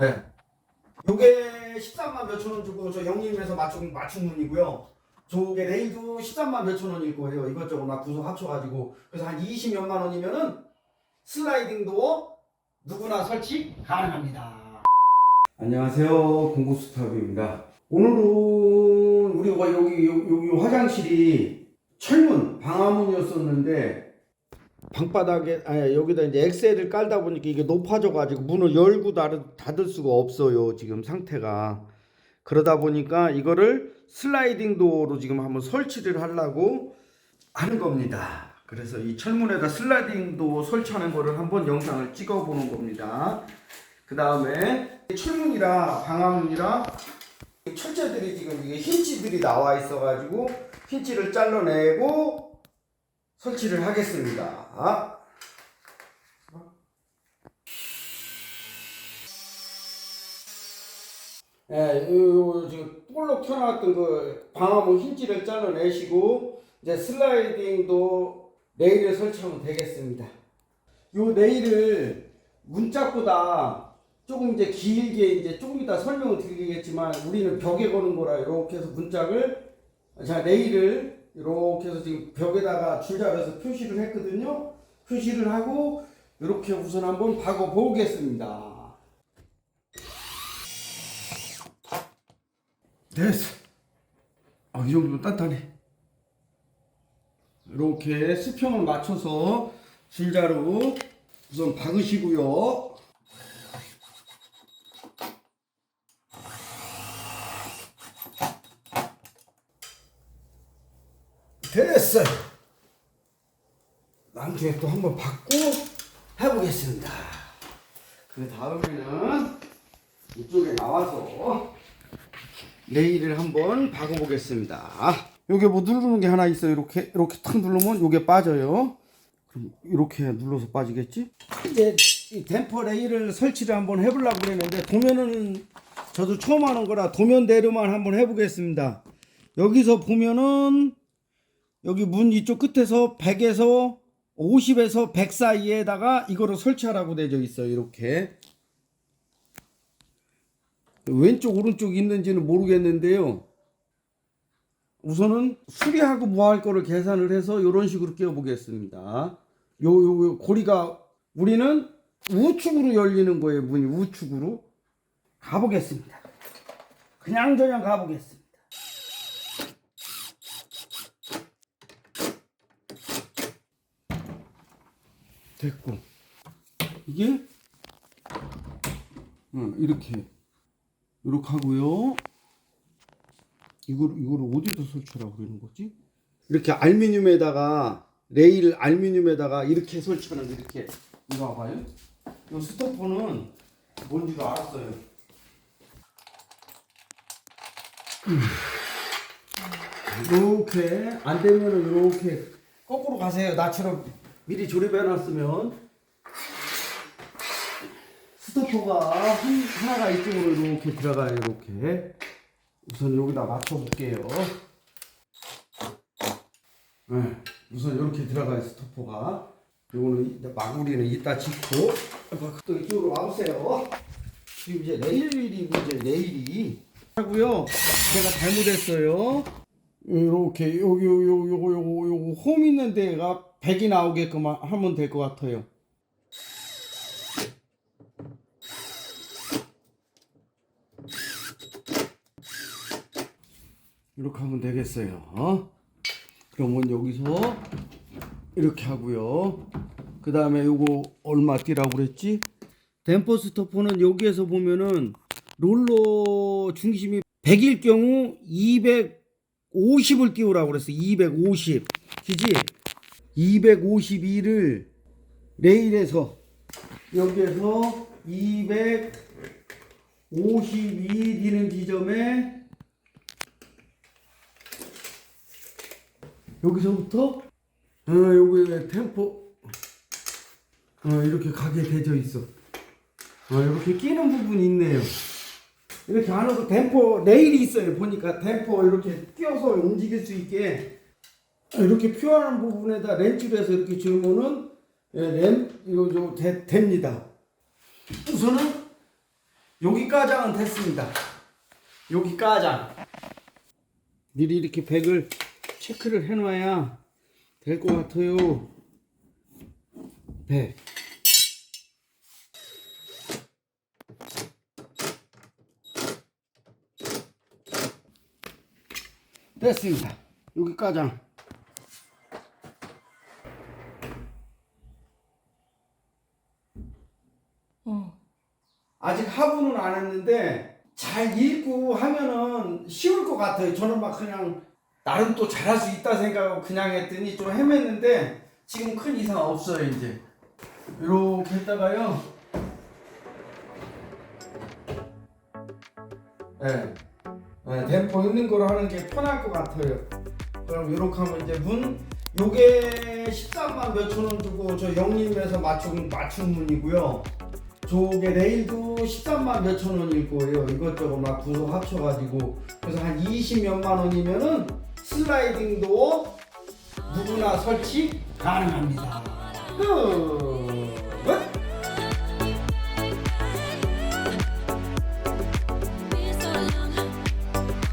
네. 요게 13만 몇천 원 주고 저 영림에서 맞춘 맞춘 문이고요. 저게 레일도 13만 몇천 원일 거예요. 이것저것 막 구성 합쳐가지고 그래서 한 20몇만 원이면은 슬라이딩 도어 누구나 설치 가능합니다. 안녕하세요, 공구스타브입니다. 오늘은 우리가 여기 여기, 여기 화장실이 철문 방화문이었었는데 방바닥에 아니 여기다 이제 엑셀을 깔다 보니까 이게 높아져 가지고 문을 열고 닫을, 닫을 수가 없어요 지금 상태가. 그러다 보니까 이거를 슬라이딩 도어로 지금 한번 설치를 하려고 하는 겁니다. 그래서 이 철문에다 슬라이딩 도어 설치하는 거를 한번 영상을 찍어 보는 겁니다. 그 다음에 철문이라 방화문이라 철제들이 지금 이게 힌지들이 나와 있어 가지고 힌지를 잘라내고 설치를 하겠습니다. 예, 요, 요, 지금 볼록 켜놨던 그 방화문 힌지를 잘라내시고 이제 슬라이딩도 레일을 설치하면 되겠습니다. 요 레일을 문짝보다 조금 이제 길게 이제 조금 이따 설명을 드리겠지만 우리는 벽에 거는 거라 이렇게 해서 문짝을 자 레일을 이렇게 해서 지금 벽에다가 줄자로서 표시를 했거든요. 표시를 하고 이렇게 우선 한번 박아 보겠습니다. 됐어. 아, 이 정도면 단단해. 이렇게 수평을 맞춰서 줄자로 우선 박으시고요. 됐어요. 나중에 또 한번 받고 해보겠습니다. 그 다음에는 이쪽에 나와서 레일을 한번 박아보겠습니다. 여기 뭐 누르는 게 하나 있어요. 이렇게 이렇게 탁 누르면 이게 빠져요. 그럼 이렇게 눌러서 빠지겠지? 이제 이 댐퍼 레일을 설치를 한번 해보려고 그랬는데 도면은 저도 처음 하는 거라 도면 대로만 한번 해보겠습니다. 여기서 보면은 여기 문 이쪽 끝에서 100에서 50에서 100 사이에다가 이거를 설치하라고 되어 있어요. 이렇게. 왼쪽 오른쪽 있는지는 모르겠는데요. 우선은 수리하고 뭐할 거를 계산을 해서 이런 식으로 끼워 보겠습니다. 요, 요, 요 고리가 우리는 우측으로 열리는 거예요. 문이 우측으로 가보겠습니다. 그냥 저냥 가보겠습니다. 됐고 이게 어, 이렇게 이렇게 하고요. 이걸 이거를 어디다 설치하라고 그러는 거지? 이렇게 알루미늄에다가 레일 알루미늄에다가 이렇게 설치하는 이렇게 이거 봐봐요. 이 스토퍼는 뭔지도 알았어요. 이렇게 안 되면은 이렇게 거꾸로 가세요. 나처럼 미리 조립해 놨으면 스토퍼가 한, 하나가 이쪽으로 이렇게 들어가요. 이렇게 우선 여기다 맞춰 볼게요. 네, 우선 이렇게 들어가요. 스토퍼가 요거는 마구리는 이따 짚고 또 이쪽으로 와보세요. 지금 이제 레일이 문제 레일이 하고요. 제가 잘못했어요. 이렇게 요요 요 요거 요거 요거 홈 있는 데가 100이 나오게끔 하- 하면 될 것 같아요. 이렇게 하면 되겠어요. 어? 그러면 여기서 이렇게 하고요. 그 다음에 요거 얼마 뛰라고 그랬지? 댐퍼 스토퍼는 여기에서 보면은 롤러 중심이 100일 경우 250을 띄우라고 그랬어. 250. 그지? 252를 레일에서 여기에서 252 있는 지점에 여기서부터 어 여기 템포 어 이렇게 가게 되어 있어. 어 이렇게 끼는 부분이 있네요. 이렇게 안으로 댐퍼 레일이 있어요. 보니까 댐퍼 이렇게 끼워서 움직일 수 있게 이렇게 표현한 부분에다 렌치를 해서 이렇게 주면은 예, 램 이거 좀 되, 됩니다. 우선은 여기 까장은 됐습니다. 여기 까장. 미리 이렇게 백을 체크를 해놔야 될 것 같아요. 백. 됐습니다. 여기 까장. 하부는 안 했는데 잘 읽고 하면은 쉬울 것 같아요. 저는 막 그냥 나름 또 잘할 수 있다 생각하고 그냥 했더니 좀 헤맸는데 지금 큰 이상 없어요 이제. 이렇게 했다가요. 예. 네. 댐퍼 있는 거로 하는 게 편할 것 같아요. 그럼 이렇게 하면 이제 문 요게 13만 몇천 원 주고 저 영림에서 맞춘 맞춘 문이고요. 저게 레일도 13만 몇천 원일 거예요. 이것저것 막 구조 합쳐가지고 그래서 한 20 몇만 원이면은 슬라이딩도 누구나 설치 가능합니다. 끝.